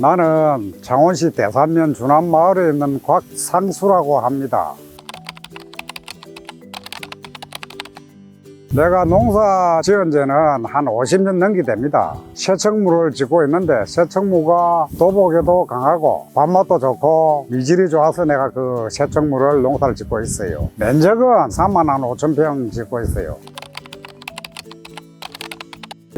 나는 창원시 대산면 주남마을에 있는 곽상수라고 합니다. 내가 농사 지은 지는 한 50년 넘게 됩니다. 새청무를 짓고 있는데 새청무가 도복에도 강하고 밥맛도 좋고 미질이 좋아서 내가 그 새청무를 농사를 짓고 있어요. 면적은 3만 한 5천 평 짓고 있어요.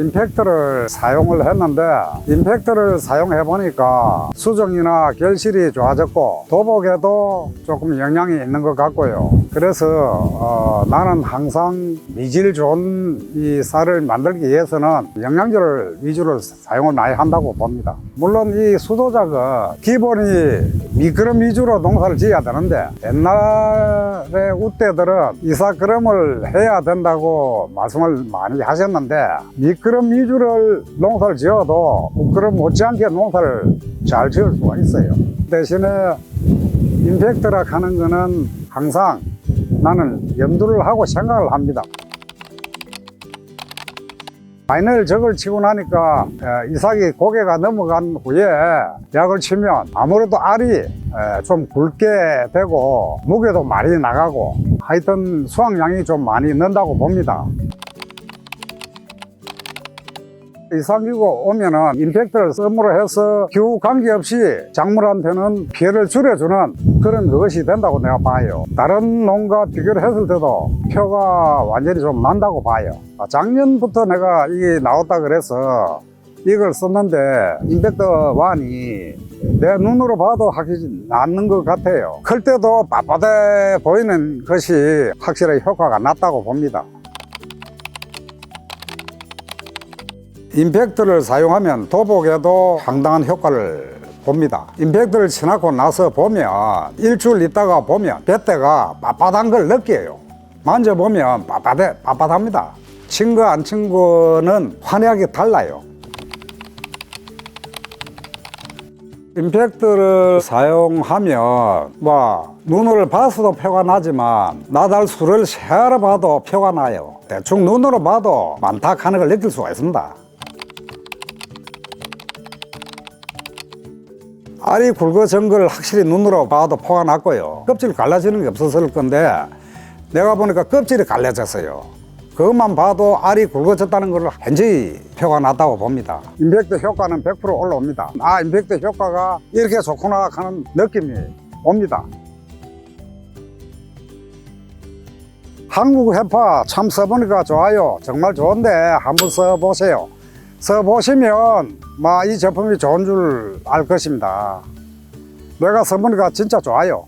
임팩트를 사용을 했는데 임팩트를 사용해 보니까 수정이나 결실이 좋아졌고 도복에도 조금 영향이 있는 것 같고요. 그래서 어, 나는 항상 미질 좋은 이 쌀을 만들기 위해서는 영양제를 위주로 사용을 많이 한다고 봅니다. 물론 이 수도작은 기본이 미끄럼 위주로 농사를 지어야 되는데 옛날에 우때들은 이사그럼을 해야 된다고 말씀을 많이 하셨는데 미끄 럼 위주를 농사를 지어도 미끄럼 못지않게 농사를 잘 지을 수가 있어요. 대신에 임팩트라 하는 거는 항상 나는 염두를 하고 생각을 합니다. 마이너를 적을 치고 나니까 에, 이삭이 고개가 넘어간 후에 약을 치면 아무래도 알이 에, 좀 굵게 되고 무게도 많이 나가고 하여튼 수확량이 좀 많이 는다고 봅니다. 이상기고 오면은 임팩트를 썸으로 해서 기후 관계없이 작물한테는 피해를 줄여주는 그런 것이 된다고 내가 봐요. 다른 농가 비교를 했을 때도 표가 완전히 좀 난다고 봐요. 아, 작년부터 내가 이게 나왔다 그래서 이걸 썼는데 임팩트 완이 내 눈으로 봐도 하기 않는 것 같아요. 클 때도 빳빳해 보이는 것이 확실히 효과가 났다고 봅니다. 임팩트를 사용하면 도복에도 상당한 효과를 봅니다. 임팩트를 쳐놓고 나서 보면 일주일 있다가 보면 뱃대가 빳빳한 걸 느껴요. 만져보면 빳빳해, 빳빳합니다. 친 거 안 친 거는 환하게 달라요. 임팩트를 사용하면 뭐 눈으로 봐서도 표가 나지만 나달 수를 세알아 봐도 표가 나요. 대충 눈으로 봐도 많다 하는 걸 느낄 수가 있습니다. 알이 굵어진 걸 확실히 눈으로 봐도 표가 났고요. 껍질 갈라지는 게 없었을 건데 내가 보니까 껍질이 갈라졌어요. 그것만 봐도 알이 굵어졌다는 걸 현저히 표가 났다고 봅니다. 임팩트 효과는 100% 올라옵니다. 아, 임팩트 효과가 이렇게 좋구나 하는 느낌이 옵니다. 한국 해파 참 써보니까 좋아요. 정말 좋은데 한번 써보세요. 써보시면 막이 제품이 좋은 줄 알 것입니다. 내가 써보니까 진짜 좋아요.